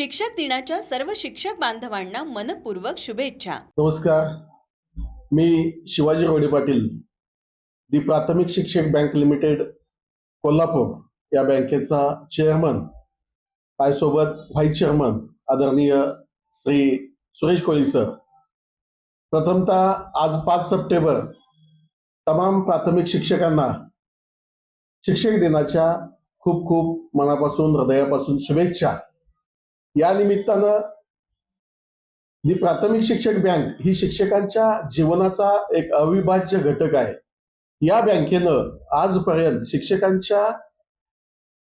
शिक्षक दिनाच्या सर्व शिक्षक बांधवांना मनपूर्वक शुभेच्छा. नमस्कार. मी शिवाजी रोडे पाटील दी प्राथमिक शिक्षक बँक लिमिटेड कोल्हापूर या बँकेचा चेअरमन त्यासोबत व्हाईस चेअरमन आदरणीय श्री सुरेश कोळी सर प्रथमतः आज पाच सप्टेंबर तमाम प्राथमिक शिक्षकांना शिक्षक दिनाच्या खूप खूप मनापासून हृदयापासून शुभेच्छा. या निमित्तानं दी प्राथमिक शिक्षक बँक ही शिक्षकांच्या जीवनाचा एक अविभाज्य घटक आहे. या बँकेनं आजपर्यंत शिक्षकांच्या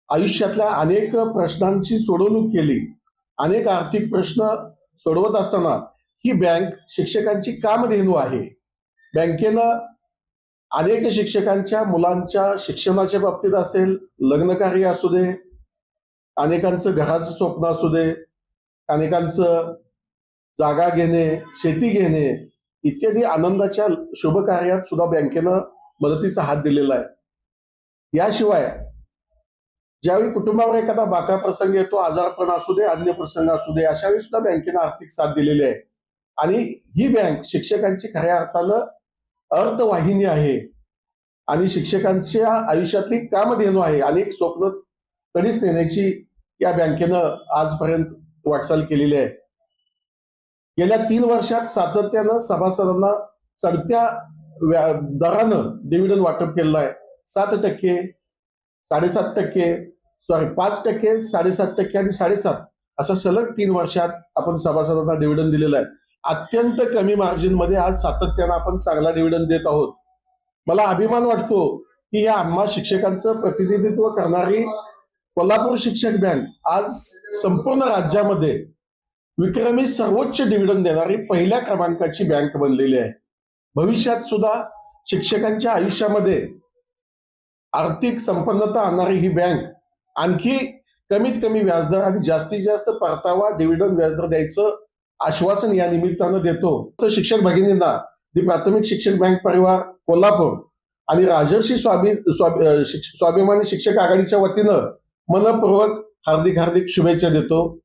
आयुष्यातल्या अनेक प्रश्नांची सोडवणूक केली. अनेक आर्थिक प्रश्न सोडवत असताना ही बँक शिक्षकांची कामधेनू आहे. बँकेनं अनेक शिक्षकांच्या मुलांच्या शिक्षणाच्या बाबतीत असेल लग्नकार्य असू दे अनेकांचं घराचं स्वप्न असू दे अनेकांचं जागा घेणे शेती घेणे इत्यादी आनंदाच्या शुभ कार्यात सुद्धा बँकेनं मदतीचा हात दिलेला आहे. याशिवाय ज्यावेळी कुटुंबावर एखादा बाका प्रसंग येतो आजारपण असू दे अन्य प्रसंग असू दे अशा वेळी सुद्धा बँकेनं आर्थिक साथ दिलेली आहे. आणि ही बँक शिक्षकांची खऱ्या अर्थानं अर्थवाहिनी आहे आणि शिक्षकांच्या आयुष्यातली कामधेनू आहे. अनेक स्वप्न कधीच नेण्याची या बँकेनं आजपर्यंत वाटचाल केलेली आहे. गेल्या तीन वर्षात सातत्यानं सभासदांना चढत्या दरानं डिव्हिडंड वाटप केलेलं आहे. सात टक्के साडेसात टक्के सॉरी पाच टक्के साडेसात टक्के आणि साडेसात. असं सलग तीन वर्षात आपण सभासदांना डिव्हिडंड दिलेलं आहे. अत्यंत कमी मार्जिनमध्ये आज सातत्यानं आपण चांगला डिव्हिडंड देत आहोत. मला अभिमान वाटतो की या आम्हा शिक्षकांचं प्रतिनिधित्व करणारी कोल्हापूर शिक्षक बँक आज संपूर्ण राज्यामध्ये विक्रमी सर्वोच्च डिव्हिडंड देणारी पहिल्या क्रमांकाची बँक बनलेली आहे. भविष्यात सुद्धा शिक्षकांच्या आयुष्यामध्ये आर्थिक संपन्नता आणणारी ही बँक आणखी कमीत कमी व्याजदर आणि जास्तीत जास्त परतावा डिव्हिडंड व्याजदर द्यायचं आश्वासन या निमित्तानं देतो. तर शिक्षक भगिनींना दी प्राथमिक शिक्षण बँक परिवार कोल्हापूर आणि राजर्षी स्वाभि स्वाभिमानी शिक्षक आघाडीच्या वतीनं मनपूर्वक हार्दिक हार्दिक शुभेच्छा देतो.